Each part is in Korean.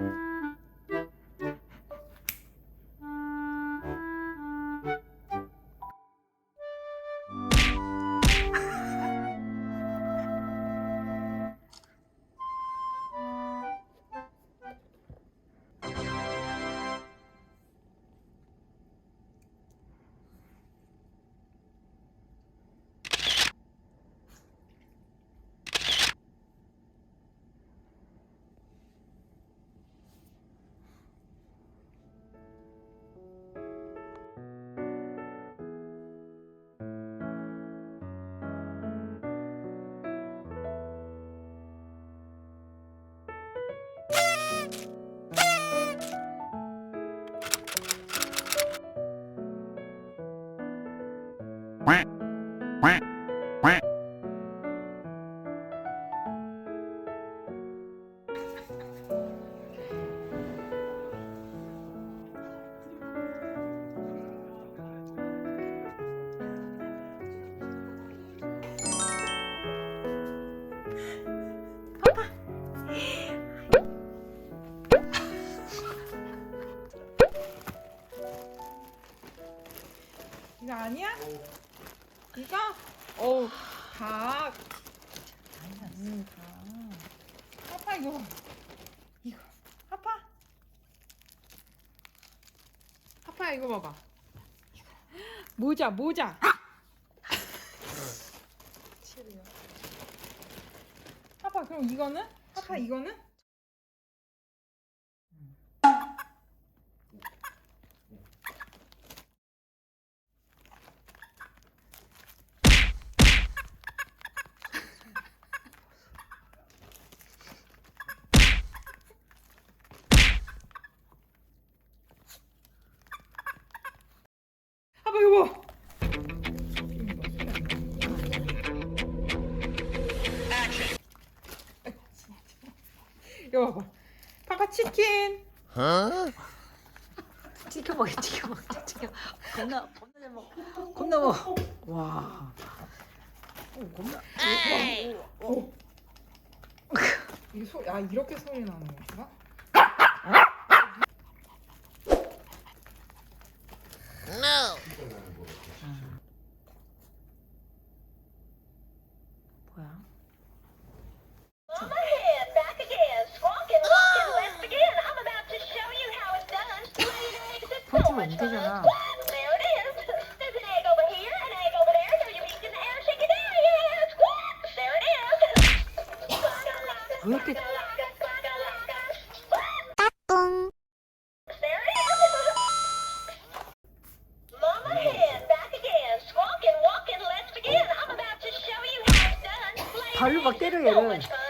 이 아니야? 이거? 어우, 닭. 음, 닭. 아빠 이거 봐. 이거. 아빠. 아빠 이거 봐봐. 모자, 모자. 아빠 그럼 이거는? 아빠 이거는? 이거 봐봐. 파파 치킨. 찍혀 먹게 찍혀 먹게 찍혀 겁나 겁나 잘 먹어 겁나 먹어 와 어, 겁나 오. 이게 소, 아 이렇게 소리 나는 거구나. 뭐야 you how it's done. Laid 발로 막 때려 얘를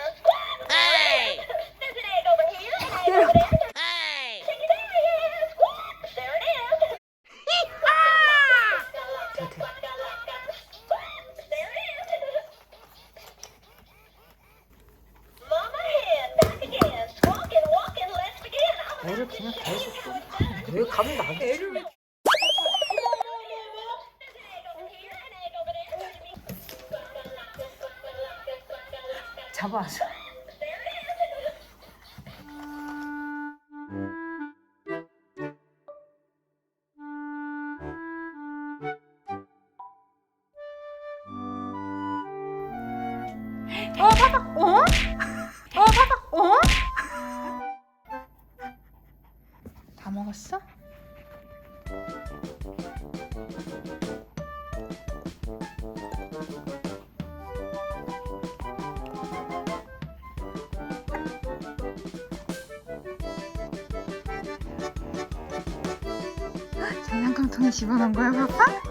그냥 계속 왜 가면 나겠지 어 파파. 어? 장난감통에 집어넣은 거야, 파파?